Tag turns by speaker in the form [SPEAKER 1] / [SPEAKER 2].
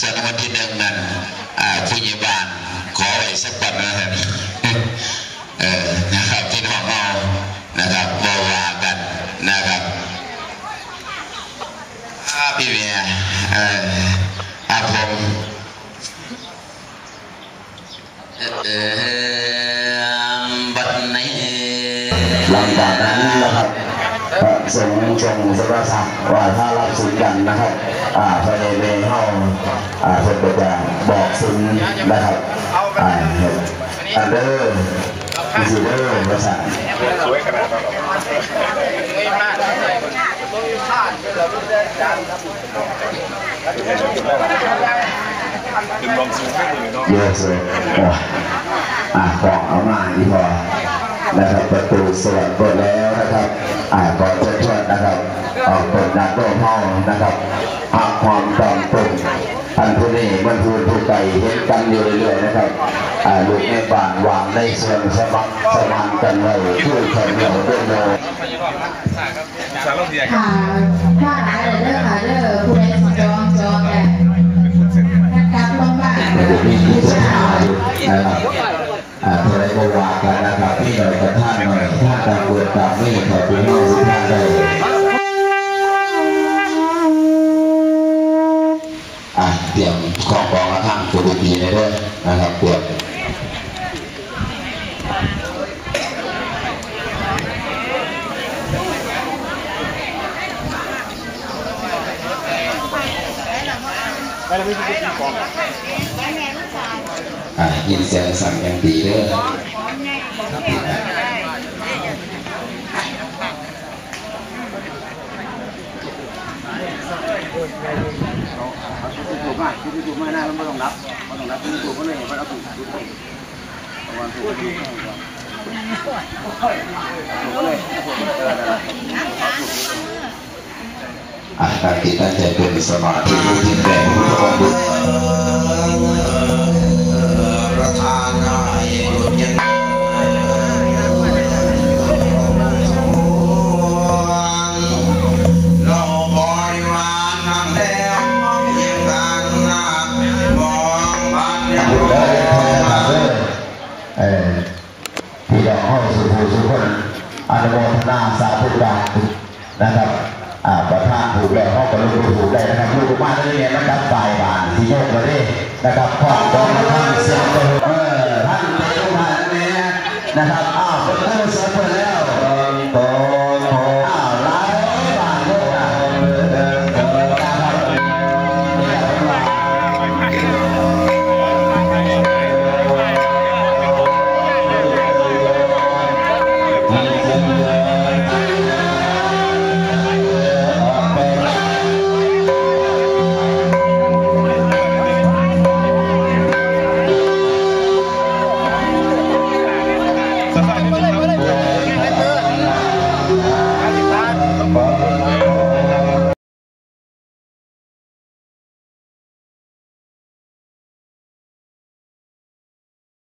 [SPEAKER 1] ส่วนรางวัลที่หนึ่งนั้นผู้ใหญ่บ้านขอไว้สักก่อนนะครับเออนะครับพี่น้องเรานะครับบอว่ากันนะครับพี่เมียเอออาผมเออบัดนี้
[SPEAKER 2] หลังจากนั้นนะครับ สงฆ์ชงสรศักดิ์ว่าถ้ารับสินกันนะครับอ่าภายในเวเฮาอ่าเพิ่นก็จะบอกสินนะครับอ่าอันเดอร์มิสิเดอร์ภาษา
[SPEAKER 3] ถึงลองซูมให้ดูเนาะ
[SPEAKER 2] เยอะเลยอ่าบอกเอามาอีพอ นะครับประตูสวรรค์เปิดแล้วนะครับอ่าก่อนจะชวนนะครับออกเปิดนักโลกห้องนะครับหาความจำเป็นอันผู้นี้มันพูดผู้ไกลเห็นกันอยู่เรื่อยๆนะครับอ่าลูกในบ้านวางในส่วนสมัครสมานกันไว้ช่วยกันเหนียวด้วยโล
[SPEAKER 3] สารเราเทีย
[SPEAKER 4] ค่ะว่าหายเด้อค่ะเด้อผู้ใดจองจองกันกลับลงบ้าน
[SPEAKER 2] ผู้ชายนะครับ อ่าเท่าไรก็ว่ากันนะครับพี่หน่อยกับท่านหน่อยถ้านตามเวรตามไม่ขอพี่น้องทุกท่านได้อ่าเตรียมของกองละข้างตัวดีๆเลยด้วยนะครับตรวจอ่า ยินเสียงสั่งอย่างดีเด้ออ่าการติดตั้งใจเป็นสมาธิรูปที่แรงพุทธองค์ สาธุการนะครับประธานถูกแล้วห้องกับลูกถูกได้นะครับลูกมาได้เรียนนะครับฝ่ายบานที่โยกมาได้นะครับขอบคุณท่านเสียงเออท่านเป็นทุกท่านเนี่ยนะครับ Vai, vai, vai.